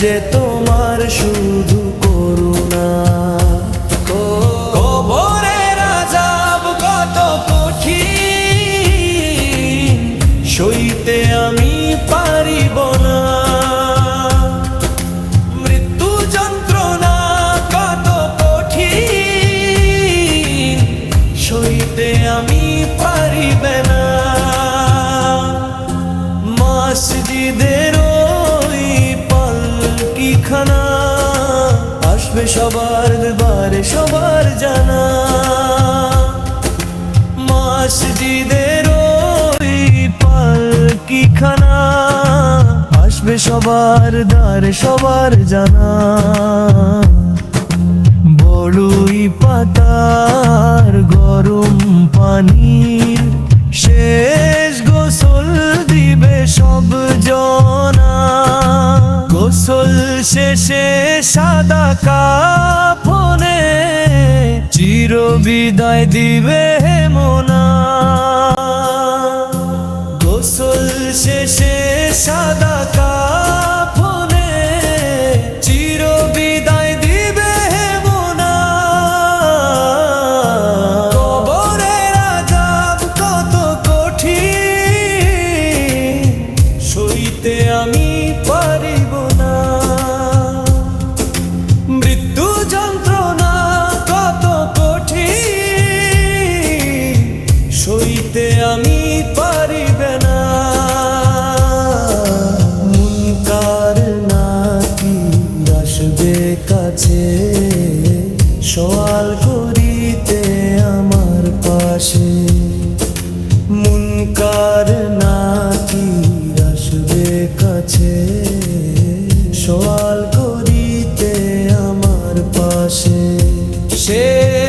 যে তোমার সবার বারে সবার জানা। মসজিদের ওই পালকিখানা। আসবে সবার দ্বারে, সবার জানা। বড়ুই পাতার গরম পানির শেষ গোসল দিবে সব জনা। গোসল শেষে সাদা কাফনে চির বিদায় দিবে মোনা। পাশে মুনকার নাকি আসবে কাছে। সওয়াল করিতে আমার পাশে। সেই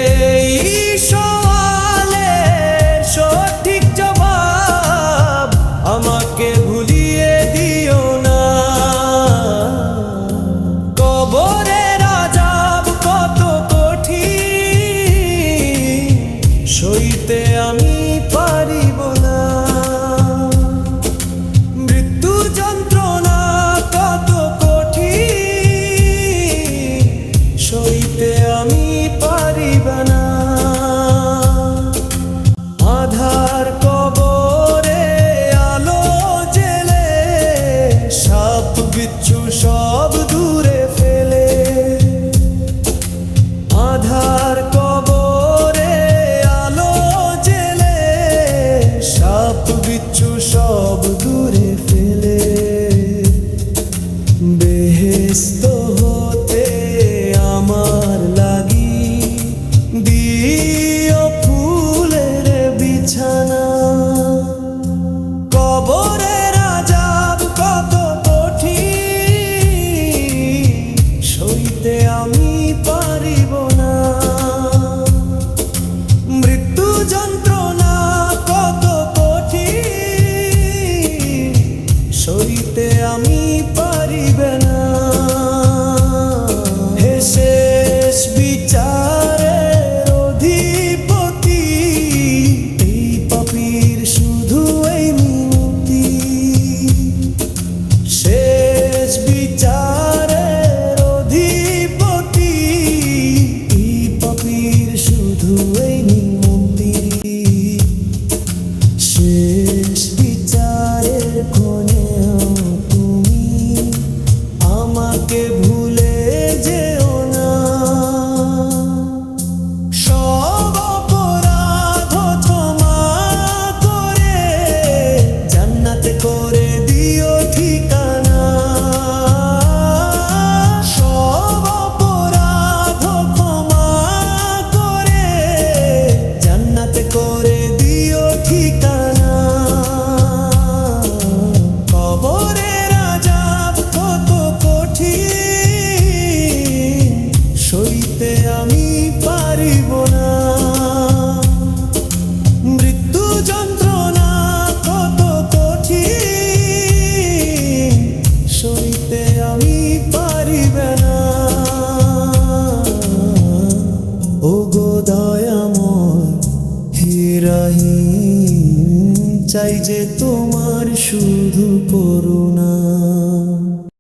গো দয়াময় হেরাহি চাই যে তোমার শুধু করুণা।